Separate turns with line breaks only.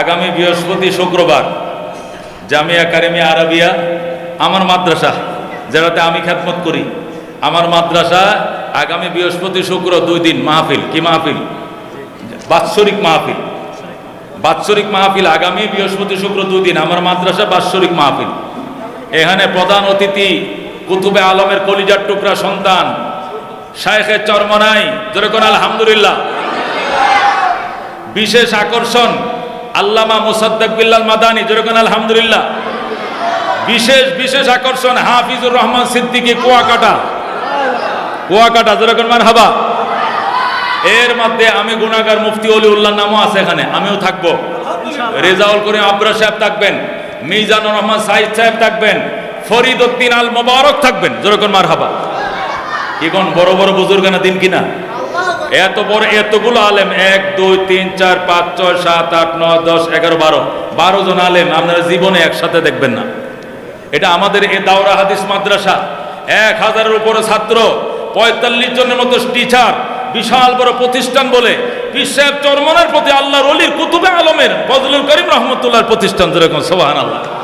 আগামী বৃহস্পতি শুক্রবার জামিয়া কারিমি আরবিয়া আমার মাদ্রাসা যেটাতে আমি খ্যাতমত করি আমার মাদ্রাসা আগামী বৃহস্পতি শুক্র দুই দিন মাহফিল কি মাহফিল বাৎসরিক মাহফিল বাৎসরিক মাহফিল আগামী বৃহস্পতি শুক্র দুই দিন আমার মাদ্রাসা বাৎসরিক মাহফিল এখানে প্রধান অতিথি কুতুবে আলমের কলিজার টুকরা সন্তান শায়েখের চর্মনাই যেরকম আলহামদুলিল্লাহ বিশেষ আকর্ষণ আল্লামা মোসাদ্দেক বিল্লাল মাদানি যেরকম আলহামদুলিল্লাহ বিশেষ বিশেষ আকর্ষণ হাফিজুর রহমান সিদ্দিকি কুয়াকাটা কুয়াকাটা যেরকম হাবা এর মধ্যে আমি গুণাগার মুফতি অলি উল্লাহ নামও আছে এখানে আমিও থাকবো রেজাউল করিম আব্রা সাহেব থাকবেন মিজানুর রহমান সাইদ সাহেব থাকবেন ফরিদ উদ্দিন আল মোবারক থাকবেন যেরকম মার হাবা কি কোন বড় বড় বুজুর্গানা দিন কিনা এত বড় এতগুলো আলেম এক দুই তিন চার পাঁচ ছয় সাত আট নয় দশ এগারো বারো বারো জন আলেম আপনারা জীবনে একসাথে দেখবেন না এটা আমাদের এ দাওরা হাদিস মাদ্রাসা এক হাজারের উপরে ছাত্র পঁয়তাল্লিশ জনের মতো টিচার বিশাল বড় প্রতিষ্ঠান বলে বিশ্বের চরমনের প্রতি আল্লাহর অলির কুতুবে আলমের বজলুল করিম রহমতুল্লাহর প্রতিষ্ঠান যেরকম সোহান আল্লাহ